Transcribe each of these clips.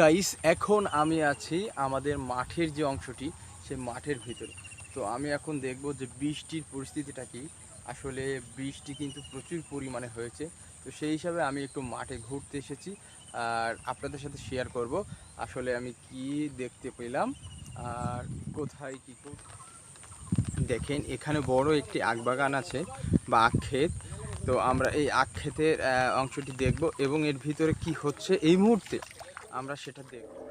Guys এখন আমি আছি আমাদের মাঠের যে অংশটি সে মাঠের ভিতরে। তো আমি এখন দেখব যে বৃষ্টির পরিস্থিতিটা কি। আসলে বৃষ্টি কিন্তু প্রচুর পরিমাণে হয়েছে। তো সেই হিসাবে আমি একটু মাঠে ঘুরতে এসেছি আর আপনাদের সাথে শেয়ার করব। আসলে আমি কি দেখতে পেলাম আর কোথায় কী দেখেন, এখানে বড় একটি আখ বাগান আছে বা আখ ক্ষেত তো আমরা এই আখ ক্ষেতের অংশটি দেখব এবং এর ভিতরে কি হচ্ছে এই মুহূর্তে। আমরা সেটা দেখব।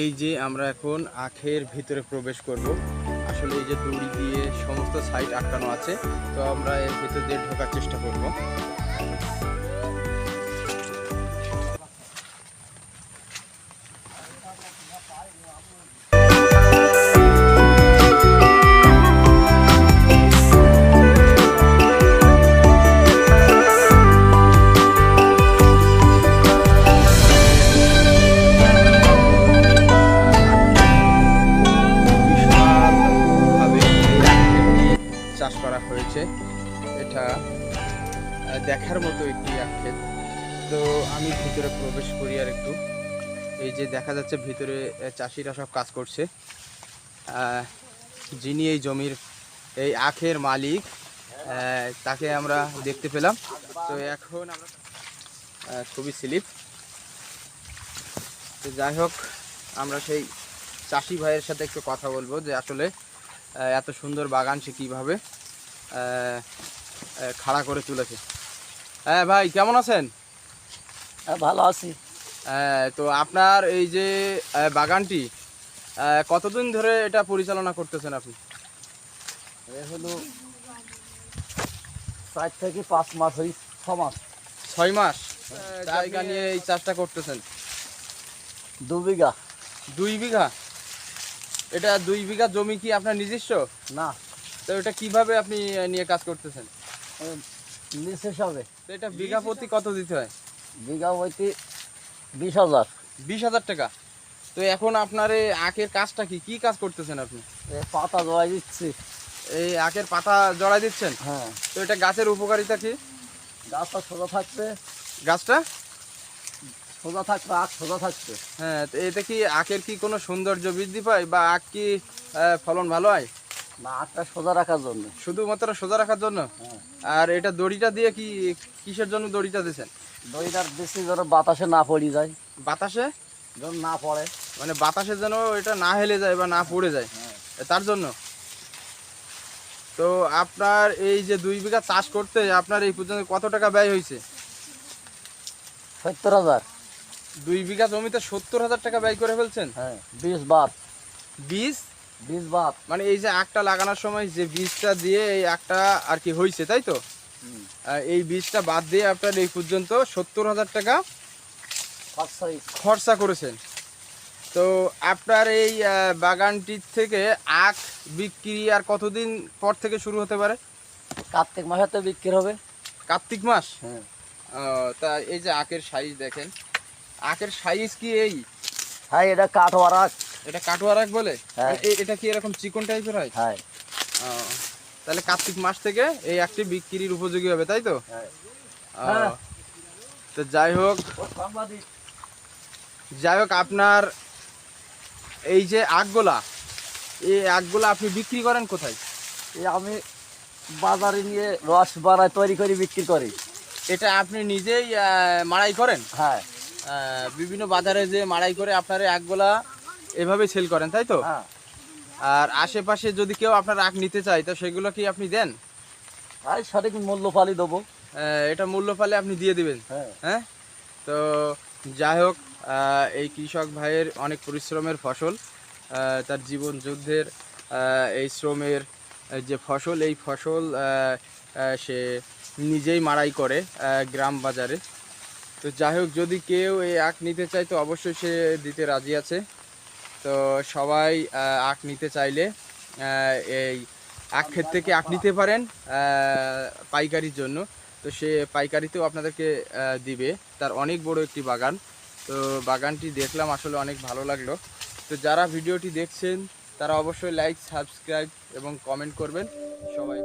এই যে আমরা এখন আখের ভিতরে প্রবেশ করব। আসলে এই যে দড়ি দিয়ে সমস্ত সাইড আটকানো আছে, তো আমরা এর ভিতর দিয়ে ঢোকার চেষ্টা করব। দেখার মতো একটি আখের তো আমি ভিতরে প্রবেশ করি আর একটু। এই যে দেখা যাচ্ছে ভিতরে চাষিরা সব কাজ করছে। যিনি এই জমির, এই আখের মালিক তাকে আমরা দেখতে পেলাম। তো এখন আমরা ছবি স্লিপ। তো যাই হোক, আমরা সেই চাষি ভাইয়ের সাথে একটু কথা বলব যে আসলে এত সুন্দর বাগান সে কীভাবে খাড়া করে তুলেছে। হ্যাঁ ভাই কেমন আছেন? হ্যাঁ ভালো আছি। আহ, তো আপনার এই যে বাগানটি কতদিন ধরে এটা পরিচালনা করতেছেন আপনি? হলো চার থেকে পাঁচ মাস হই ছ মাস। ছয় মাস? আহ, জায়গা নিয়ে এই চাষটা করতেছেন? দু বিঘা। দুই বিঘা? এটা দুই বিঘা জমি কি আপনার নিজস্ব? না। তো এটা কীভাবে আপনি নিয়ে কাজ করতেছেন? হিসাবে তো এটা বিঘা প্রতি কত দিতে হয়? বিঘা বইতে বিশ হাজার। বিশ হাজার টাকা। তো এখন আপনার এই আখের কাজটা কি? কি কাজ করতেছেন আপনি? পাতা জড়াই দিচ্ছি। এই আখের পাতা জড়াই দিচ্ছেন? হ্যাঁ। তো এটা গাছের উপকারিতা কি? গাছটা সোজা থাকছে। গাছটা? সোজা থাকবে আখ সোজা থাকছে। হ্যাঁ তো এতে কি আখের কি কোনো সৌন্দর্য বৃদ্ধি পায় বা আখ কি ফলন ভালো হয়? না সোজা রাখার জন্য। শুধুমাত্র সোজা রাখার জন্য? হ্যাঁ। আর এটা দড়িটা দিয়ে কি কিসের জন্য দড়িটা দিয়েছেন? বেশি যেন বাতাসে না পড়ি যায়। বাতাসে? যেন না পড়ে। মানে বাতাসে যেন এটা না হেলে যায় বা না পড়ে যায়। হ্যাঁ। তার জন্য? তো আপনার এই যে দুই বিঘা চাষ করতে আপনার এই পর্যন্ত কত টাকা ব্যয় হয়েছে? সত্তর হাজার। দুই বিঘা জমিতে সত্তর হাজার টাকা ব্যয় করে ফেলছেন? হ্যাঁ বিশ বাদ বীজ বিশ বাদ। মানে এই যে আখটা লাগানোর সময় যে বীজটা দিয়ে এই আখটা আর কি হয়েছে তাই তো? এই বীজটা বাদ দিয়ে আপনার এই পর্যন্ত সত্তর হাজার টাকা খরচা করেছেন। তো আপনার এই বাগানটির থেকে আখ বিক্রি আর কতদিন পর থেকে শুরু হতে পারে? কার্তিক মাসেতে বিক্রি হবে। কার্তিক মাস? হ্যাঁ। তা এই যে আখের সাইজ দেখেন। আখের সাইজ কি এই? হ্যাঁ এটা কাঠওয়ার আখ। এটা কাটোয়া আখ বলে? হ্যাঁ। এটা কি এরকম চিকন টাইপের হয়? হ্যাঁ। তাহলে কার্তিক মাস থেকে এই একটি বিক্রির উপযোগী হবে তাই তো? হ্যাঁ। তো যাই হোক যাই হোক আপনার এই যে আখগুলা এই আখগুলা আপনি বিক্রি করেন কোথায়? এই আমি বাজারে নিয়ে রস বানায় তৈরি করে বিক্রি করি। এটা আপনি নিজেই মাড়াই করেন? হ্যাঁ। বিভিন্ন বাজারে যে মাড়াই করে আপনার এই আখগুলা এভাবে সেল করেন তাই তো? হ্যাঁ। আর আশেপাশে যদি কেউ আপনার আখ নিতে চায় তো সেগুলো কি আপনি দেন? আর সঠিক মূল্য পালি দেবো এটা মূল্য পালে আপনি দিয়ে দিবেন? হ্যাঁ। হ্যাঁ? তো যাই হোক এই কৃষক ভাইয়ের অনেক পরিশ্রমের ফসল তার জীবন যুদ্ধের এই শ্রমের যে ফসল এই ফসল সে নিজেই মাড়াই করে গ্রাম বাজারে। তো যাই হোক যদি কেউ এই আখ নিতে চায় তো অবশ্যই সে দিতে রাজি আছে। তো সবাই আখ নিতে চাইলে এই আখ ক্ষেত থেকে আখ নিতে পারেন পাইকারির জন্য। তো সে পাইকারিতেও আপনাদেরকে দিবে। তার অনেক বড় একটি বাগান। তো বাগানটি দেখলাম, আসলে অনেক ভালো লাগল। তো যারা ভিডিওটি দেখছেন, তারা অবশ্যই লাইক সাবস্ক্রাইব এবং কমেন্ট করবেন। সবাই